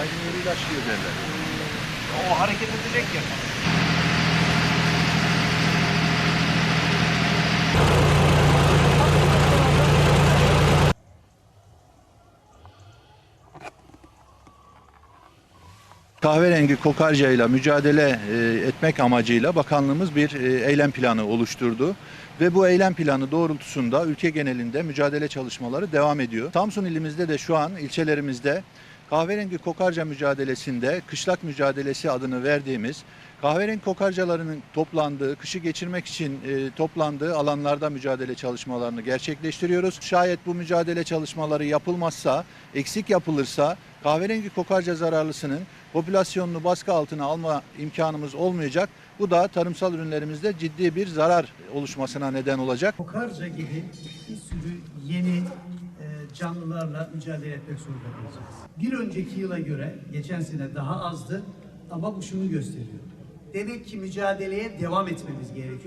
aynı yeri ilaçlıyor derler. O hareket edecek ya. Kahverengi kokarca ile mücadele e, etmek amacıyla bakanlığımız bir e, eylem planı oluşturdu. Ve bu eylem planı doğrultusunda ülke genelinde mücadele çalışmaları devam ediyor. Samsun ilimizde de şu an ilçelerimizde kahverengi kokarca mücadelesinde kışlak mücadelesi adını verdiğimiz kahverengi kokarcalarının toplandığı, kışı geçirmek için e, toplandığı alanlarda mücadele çalışmalarını gerçekleştiriyoruz. Şayet bu mücadele çalışmaları yapılmazsa, eksik yapılırsa kahverengi kokarca zararlısının popülasyonunu baskı altına alma imkanımız olmayacak. Bu da tarımsal ürünlerimizde ciddi bir zarar oluşmasına neden olacak. Kokarca gibi bir sürü yeni canlılarla mücadele etmek zorunda kalacağız. Bir önceki yıla göre geçen sene daha azdı ama bu şunu gösteriyor. Demek ki mücadeleye devam etmemiz gerekiyor.